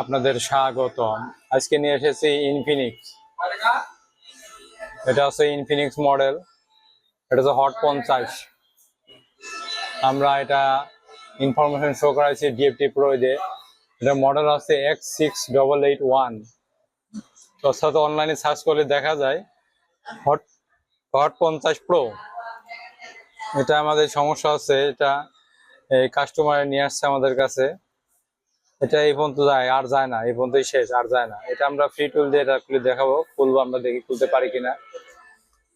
আপনাদের স্বাগতম। আজকে নিয়ে এসেছি ইনফিনিক্স এটা হচ্ছে ইনফিনিক্স মডেল এটা হচ্ছে হট পঞ্চাশ। আমরা এটা ইনফরমেশন শো করাইছি ডিএফটি প্রোতে এটা মডেল আছে X six double eight one সাথে অনলাইনে সার্চ করলে দেখা যায়। হট হট পঞ্চাশ প্রো এটা আমাদের সমস্যা আছে। এটা কাস্টমার নিয়ে আসছে আমাদের কাছে। এটা এই পর্যন্ত যায়, আর যায় না, এই পর্যন্তই শেষ, আর যায় না। এটা আমরা ফ্রি টুল দিয়ে এটা খুলে দেখাবো, খুলবো আমরা দেখি, খুলতে পারি কিনা।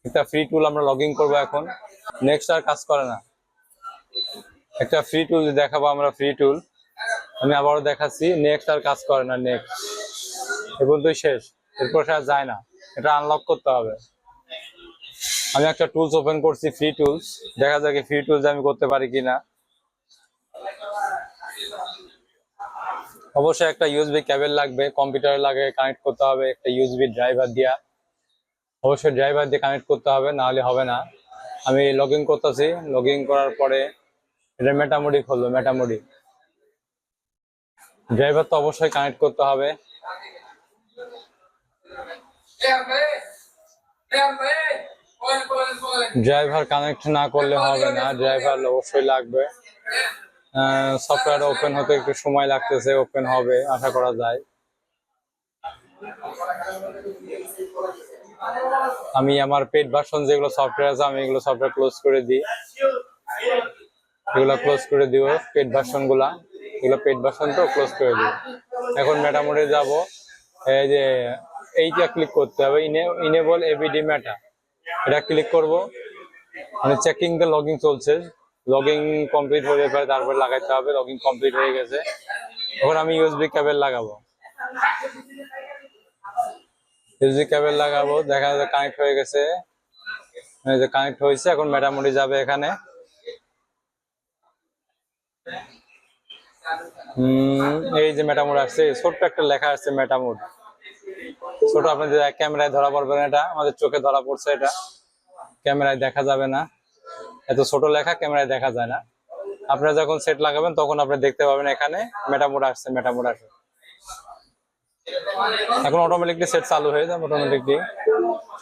একটা ফ্রি টুল আমরা লগ ইন করব এখন। নেক্সট আর কাজ করে না। একটা ফ্রি টুল দেখাবো আমরা ফ্রি টুল আমি আবারও দেখাচ্ছি নেক্সট আর কাজ করে না নেক্সট এ পর্যন্তই শেষ। এরপর সে আর যায় না। এটা আনলক করতে হবে। আমি একটা টুলস ওপেন করছি ফ্রি টুলস দেখা যাক ফ্রি টুলস আমি করতে পারি কিনা। অবশ্যই একটা ইউএসবি কেবল লাগবে কম্পিউটার লাগে কানেক্ট করতে হবে, একটা ইউএসবি ড্রাইভার দিয়া। অবশ্যই ড্রাইভার দিয়ে কানেক্ট করতে হবে না হলে হবে না। আমি লগ ইন করতেছি লগ ইন করার পরে এটা মেটামোডি খুললো মেটামোডি ড্রাইভার তো অবশ্যই কানেক্ট করতে হবে। ড্রাইভার কানেক্ট না করলে হবে না ড্রাইভার অবশ্যই লাগবে। সফটওয়্যার ওপেন হতে একটু সময় লাগতেছে ওপেন হবে, আশা করা যায়। আমি আমার পেড ভার্সন যেগুলো সফটওয়্যার আছে, আমি এগুলো সফটওয়্যার ক্লোজ করে দিই। এগুলো ক্লোজ করে দিব পেড ভার্সনগুলা। এগুলো পেড ভার্সন তো ক্লোজ করে দিব এখন মেটামোডে যাব, এই যে এইটা ক্লিক করতে হবে ইনে ইনেবল এবিডি মেটা এটা ক্লিক করব। মানে চেকিং দ্য লগিং চলছে। লগিং কমপ্লিট হয়ে যাবে তারপর লাগাইতে হবে লগিং কমপ্লিট হয়ে গেছে। এখন আমি ইউএসবি কেবল লাগাবো। ইউএসবি কেবল লাগাবো, দেখা যাচ্ছে কানেক্ট হয়ে গেছে। এই যে কানেক্ট হয়েছে, এখন মেটামুটি যাবে এখানে। এই যে মেটামুড আসছে, ছোট্ট একটা লেখা আসছে মেটামুড ছোট আপনাদের ক্যামেরায় ধরা পড়বে না এটা, আমাদের চোখে ধরা পড়ছে এটা। ক্যামেরায় দেখা যাবে না। এত ছোট লেখা ক্যামেরায় দেখা যায় না। আপনারা যখন সেট লাগাবেন, তখন আপনি দেখতে পাবেন এখানে মেটামোড আসছে মেটামোড আসছে। এখন অটোমেটিকলি সেট চালু হয়ে যাবে অটোমেটিকলি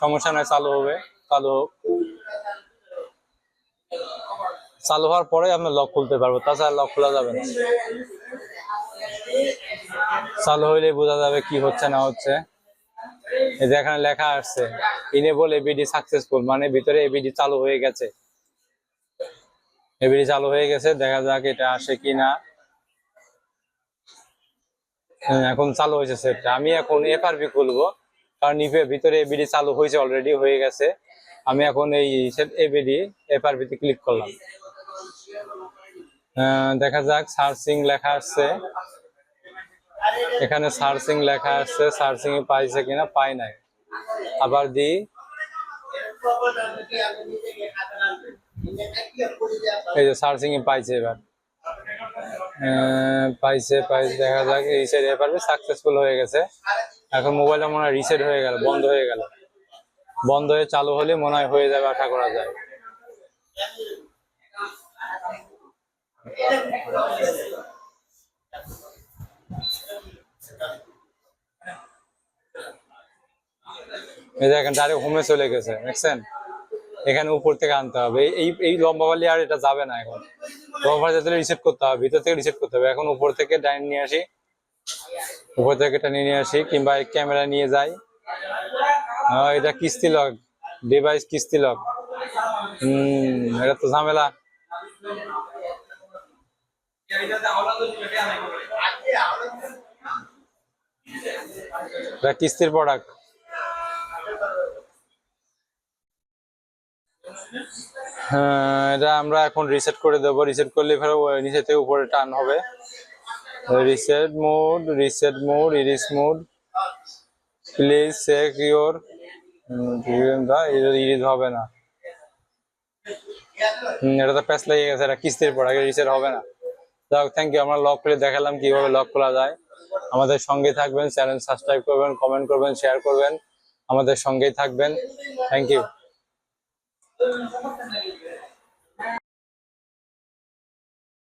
সমস্যা নয় চালু হবে, চালু হোক। চালু হওয়ার পরে আপনার লক খুলতে পারব তাছাড়া লক খোলা যাবে না। চালু হইলে বোঝা যাবে কি হচ্ছে, না হচ্ছে। এই যে এখানে লেখা আসছে ইনেবল এবিডি সাকসেসফুল মানে ভিতরে এবিডি চালু হয়ে গেছে। এবিডি চালু হয়ে গেছে দেখা যাক এটা আসে কিনা। হ্যাঁ, এখন চালু হয়েছে সেটটা আমি এখন এফআরবি খুলবো কারণ ইপে ভিতরে এবিডি চালু হয়েছে অলরেডি হয়ে গেছে। আমি এখন এই সেট এবিডি এফআরবি তে ক্লিক করলাম। আহ, দেখা যাক সার্চিং লেখা আসছে। এখানে সার্চিং লেখা আসছে সার্চিং পাইছে কিনা পাই নাই। আবার দি এই যে সার্চিং পাইছে এবার। পাইছে পাইছে, দেখা যাক, এই সাইড এবার সাকসেসফুল হয়ে গেছে। এখন মোবাইলটা মনে হয় রিসেট হয়ে গেল, বন্ধ হয়ে গেল। বন্ধ হয়ে চালু হলে মনে হয় হয়ে যাবে, আশা করা যায়। এই দেখেন ডাইরেক্ট হোমে চলে গেছে, দেখছেন? এখানে উপর থেকে আনতে হবে। এই এই লম্বা বালি আর এটা যাবে না এখন। লম্বা যাতে রিসেট করতে হবে, ভিতর থেকে রিসেট করতে হবে। এখন উপর থেকে ডাইন নিয়ে আসি। উপর থেকে এটা নিয়ে আসি কিংবা ক্যামেরা নিয়ে যাই। এটা কিস্তি লক ডিভাইস কিস্তি লক হম, এটা তো ঝামেলা। এটা কিস্তির প্রোডাক্ট এটা আমরা এখন রিসেট করে দেব। রিসেট করলে ফের নিচে থেকে উপরে টান হবে। Reset mode reset mode iris mode please check your iris হবে না। এটা তো প্যাচ লেগে গেছে, এটা কিস্তির পর, আগে রিসেট হবে না। যাক থ্যাংক ইউ আমরা লক করে দেখালাম কীভাবে লক খোলা যায়। আমাদের সঙ্গে থাকবেন চ্যানেল সাবস্ক্রাইব করবেন কমেন্ট করবেন শেয়ার করবেন। আমাদের সঙ্গেই থাকবেন। Thank you เออเขาก็เป็นอะไร